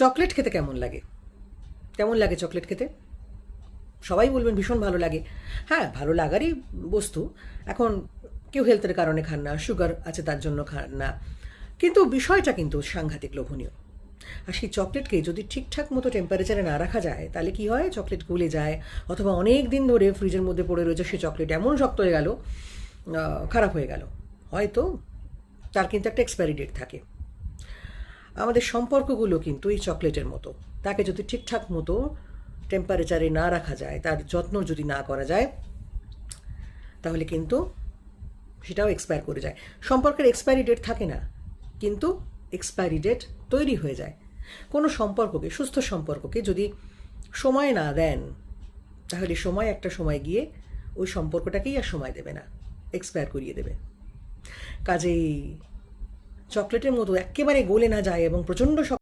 Chocolate খেতে কেমন লাগে? কেমন লাগে চকলেট খেতে? সবাই বলবেন ভীষণ ভালো লাগে। হ্যাঁ ভালো লাগারই বস্তু। এখন কেউ হেলথের কারণে খান না, সুগার আছে তার জন্য খান না। কিন্তু বিষয়টা কিন্তু সাংঘাতিক লোভনীয়। আর সেই চকলেটকে যদি ঠিকঠাক মতো টেম্পারেচারে না রাখা যায়, তাহলে কি হয়? চকলেট গলে যায়। অথবা অনেক দিন ধরে ফ্রিজের মধ্যে পড়ে রয়েছে সেই চকলেট এমন শক্ত হয়ে গেল খারাপ হয়ে গেল। হয়তো তার কিন্তু একটা এক্সপায়ারি ডেট থাকে। আমাদের সম্পর্কগুলো কিন্তু এই চকলেটের মতো। তাকে যদি ঠিকঠাক মতো টেম্পারেচারে না রাখা যায়, তার যত্ন যদি না করা যায়, তাহলে কিন্তু সেটাও এক্সপায়ার করে যায়। সম্পর্কের এক্সপায়ারি ডেট থাকে না, কিন্তু এক্সপায়ারি ডেট তৈরি হয়ে যায়। কোনো সম্পর্ককে, সুস্থ সম্পর্ককে যদি সময় না দেন, তাহলে সময় একটা সময় গিয়ে ওই সম্পর্কটাকেই আর সময় দেবে না এক্সপায়ার করিয়ে দেবে। কাজেই চকলেটের মতো একেবারে গলে না যায় এবং প্রচণ্ড